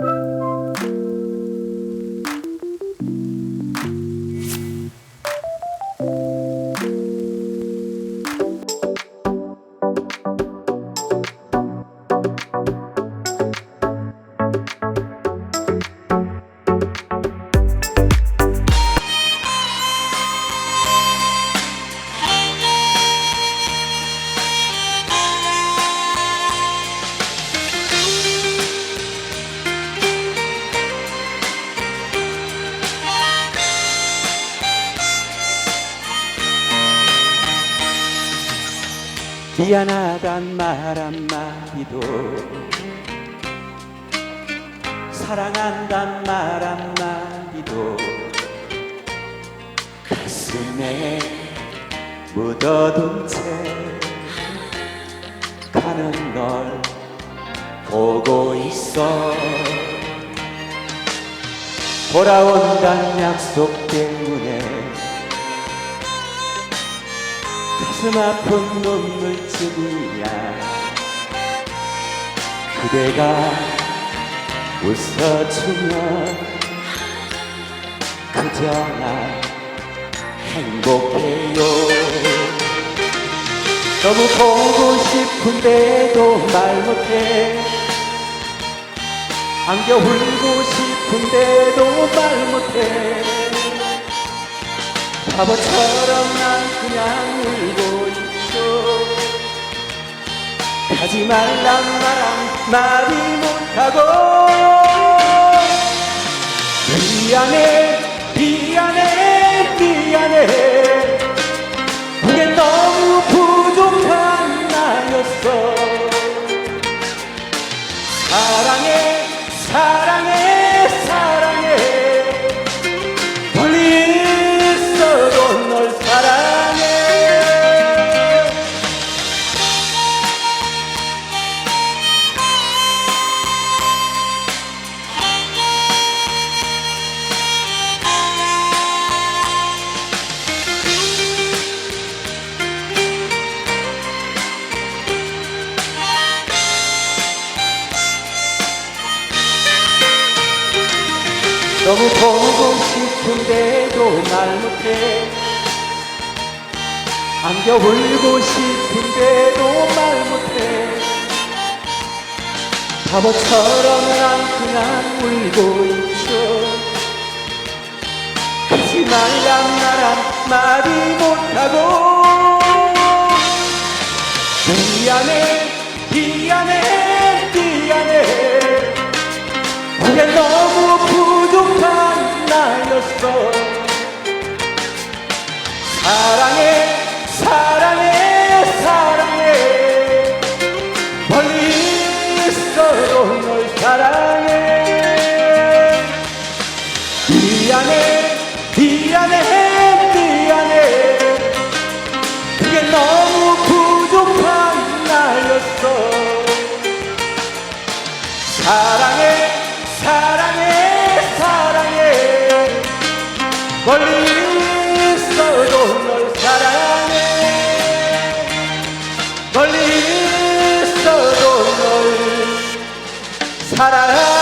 you 미안하단 말 한마디도 사랑한단 말 한마디도 가슴에 묻어둔 채 가는 널 보고 있어. 돌아온단 약속 때문에 가슴 아픈 눈물쯤이야 그대가 웃어주면 그저 난 행복해요. 너무 보고 싶은데도 말 못해. 안겨 울고 싶은데도 말 못해 바보처럼 난 그냥 울고 있어. 가지 말란 말한 말이 못하고. 미안해 미안해 미안해 너무 보고 싶은데도 말 못해. 안겨 울고 싶은데도 말 못해. 바보처럼 난 그냥 울고 있죠. 하지 말란 말한 말이 못하고. 미안해 미안해 미안해. 그게 너무 멀리 있어도 널 사랑해. 멀리 있어도 널 사랑해